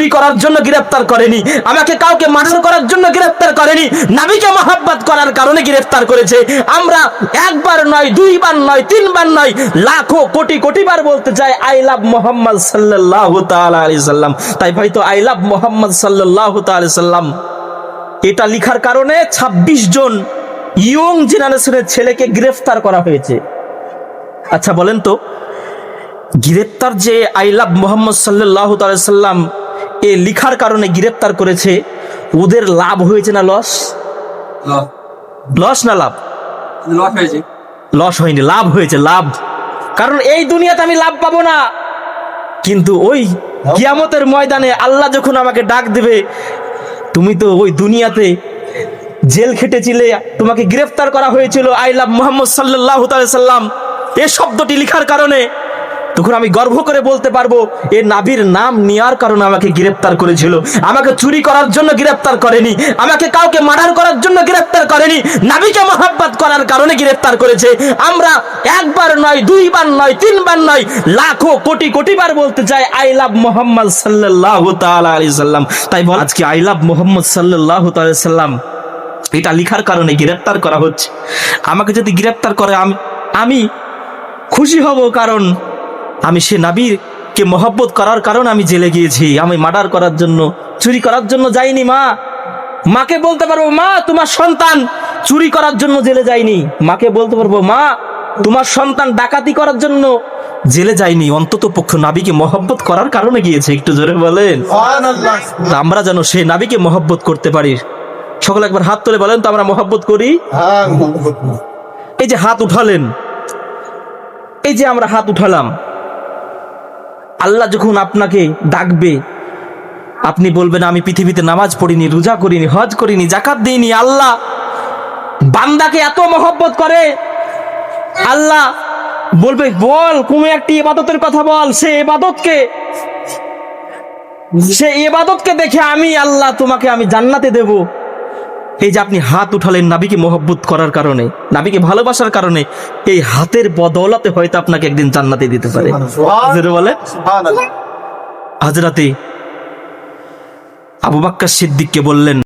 চুরি করার জন্য গ্রেফতার করেনি। আমাকে কাউকে মার্ডার করার জন্য গ্রেফতার করেনি। নাবিকে মহাব্বত করার কারণে গ্রেফতার করেছে। আমরা একবার নয়, দুইবার নয়, তিনবার নয়, লাখো, কোটি কোটি বার বলতে চাই আই লাভ মোহাম্মদ আলাইহি সাল্লাম। তাই ভাই তো আই লাভ মোহাম্মদ আলাইহি সাল্লাম। এটা লিখার কারণে 26 জন ইয়ং জেনারেশনের ছেলেকে গ্রেফতার করা হয়েছে। আচ্ছা বলেন তো গ্রেপ্তার যে আই লাভ মোহাম্মদ সাল্লাহ সাল্লাম এ লিখার কারণে গ্রেপ্তার করেছে। ওদের লাভ হয়েছে না লস? লস না লাভ? লস হয়েছে। লস হয়নি লাভ হয়েছে লাভ। কারণ এই দুনিয়াতে আমি লাভ পাবো না। কিন্তু ওই কিয়ামতের ময়দানে আল্লাহ যখন আমাকে ডাক দেবে তুমি তো ওই দুনিয়াতে জেল খেটেছিলে তোমাকে গ্রেফতার করা হয়েছিল আই লাভ মোহাম্মদ সাল্লাহ সাল্লাম এ শব্দটি লিখার কারণে তখন আমি গর্ব করে বলতে পারব, এ নাবির নাম নেওয়ার কারণে আমাকে গ্রেফতার করেছিল। আমাকে চুরি করার জন্য গ্রেফতার করেনি। আমাকে কাউকে মার্ডার করার জন্য গ্রেফতার করেনি। নাবিকে মহাব্বত করার কারণে গ্রেফতার করেছে। আমরা একবার নয়, দুইবার নয়, তিনবার নয়, লাখো, কোটি কোটি বার বলতে চাই, আই লাভ মোহাম্মদ আলাইহি সাল্লাম। তাই বল, আজকে আই লাভ মোহাম্মদ সাল্লাল্লাহু তাআলা সাল্লাম। এটা লিখার কারণে গ্রেফতার করা হচ্ছে। আমাকে যদি গ্রেফতার করে, আমি আমি খুশি হব কারণ আমি সে নাবির কে মহব্বত করার কারণ আমি জেলে গিয়েছি। আমি মার্ডার করার জন্য চুরি করার জন্য যাইনি মা। মাকে বলতে পারব মা তোমার সন্তান চুরি করার জন্য জেলে যায়নি। মাকে বলতে পারব মা তোমার সন্তান ডাকাতি করার জন্য জেলে যায়নি। অন্তত পক্ষ নাবিকে মহব্বত করার কারণে গিয়েছে একটু জোরে বলেন। আমরা যেন সে নাবিকে মহব্বত করতে পারি। সকলে একবার হাত তুলে বলেন তো আমরা মহব্বত করি। এই যে হাত উঠালেন এই যে আমরা হাত উঠালাম আল্লাহ যখন আপনাকে ডাকবে, আপনি বলবেন, আমি পৃথিবীতে নামাজ পড়িনি, রোজা করিনি, হজ করিনি জাকাত দিইনি, আল্লাহ বান্দাকে এত মহব্বত করে। আল্লাহ বলবে, বল, কোনো একটি ইবাদতের কথা বল, সে ইবাদতকে সে ইবাদতকে দেখে আমি আল্লাহ তোমাকে আমি জান্নাতে দেব। এই যে আপনি হাত উঠালেন নাবিকে মোহব্বত করার কারণে নাবিকে ভালোবাসার কারণে এই হাতের বদলাতে হয়তো আপনাকে একদিন জান্নাতে দিতে পারে। বলে হাজরাতে আবু বাক্কা সিদ্দিককে বললেন